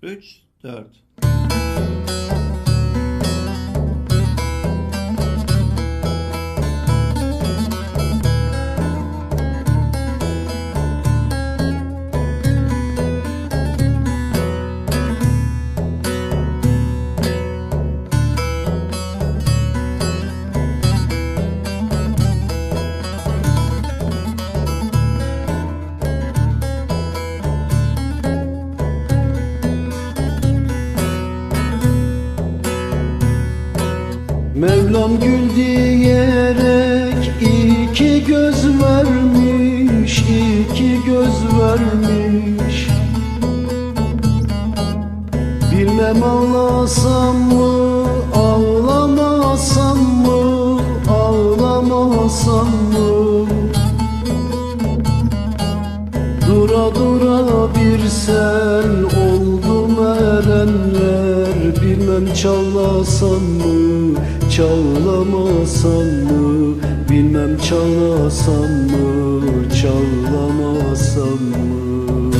3, 4. Mevlam gül diyerek iki göz vermiş, iki göz vermiş. Bilmem ağlasam mı, ağlamasam mı, ağlamasam mı? Dura dura bir sen oldum erenler Bilmem çalasam mı, çağlamasam mı? Bilmem çalasam mı, çağlamasam mı?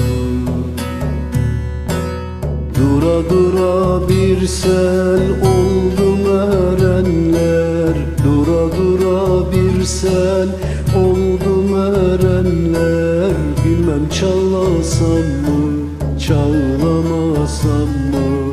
Dura dura bir sel oldum erenler. Dura dura bir sel oldum erenler. Bilmem çalasam mı, çağlamasam mı,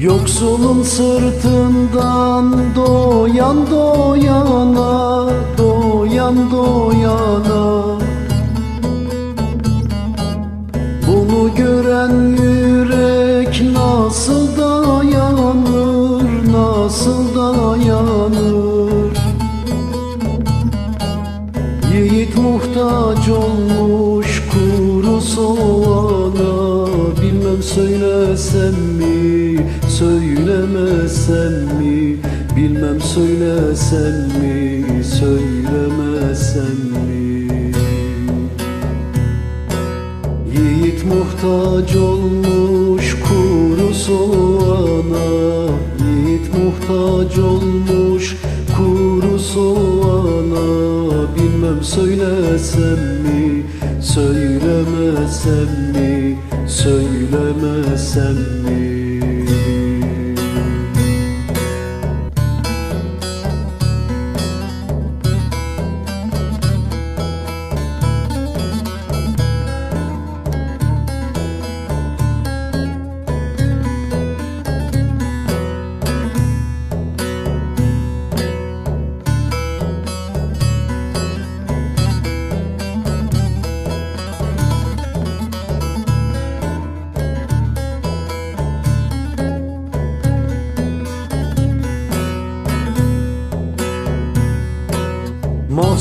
Yoksulun sırtından doyan doyana, doyan doyana Bunu gören yürek nasıl dayanır, nasıl dayanır? Yiğit muhtaç olmuş kuru soğana Bilmem söylesem mi, söylemesem mi? Bilmem söylesem mi, söylemesem mi? Yiğit muhtaç olmuş kuru soğana. Yiğit muhtaç olmuş kuru soğana. Bilmem söylesem mi, söylemesem mi, söylemesem mi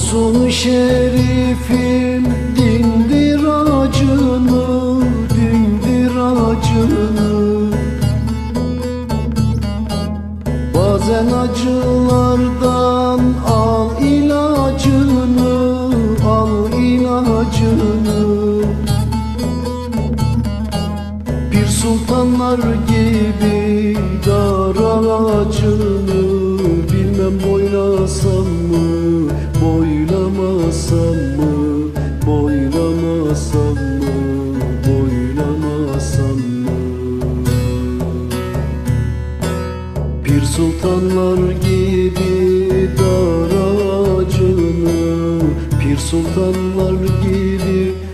Mahsun şerifim dindir acını, dindir acını. Bazen acılardan al ilacını, al ilacını. Bir sultanlar gibi dar ağacını Bilmem boylasam mı, boylamasam mı Boylamasam mı, boylamasam mı Bir sultanlar gibi dar ağacını Bir sultanlar gibi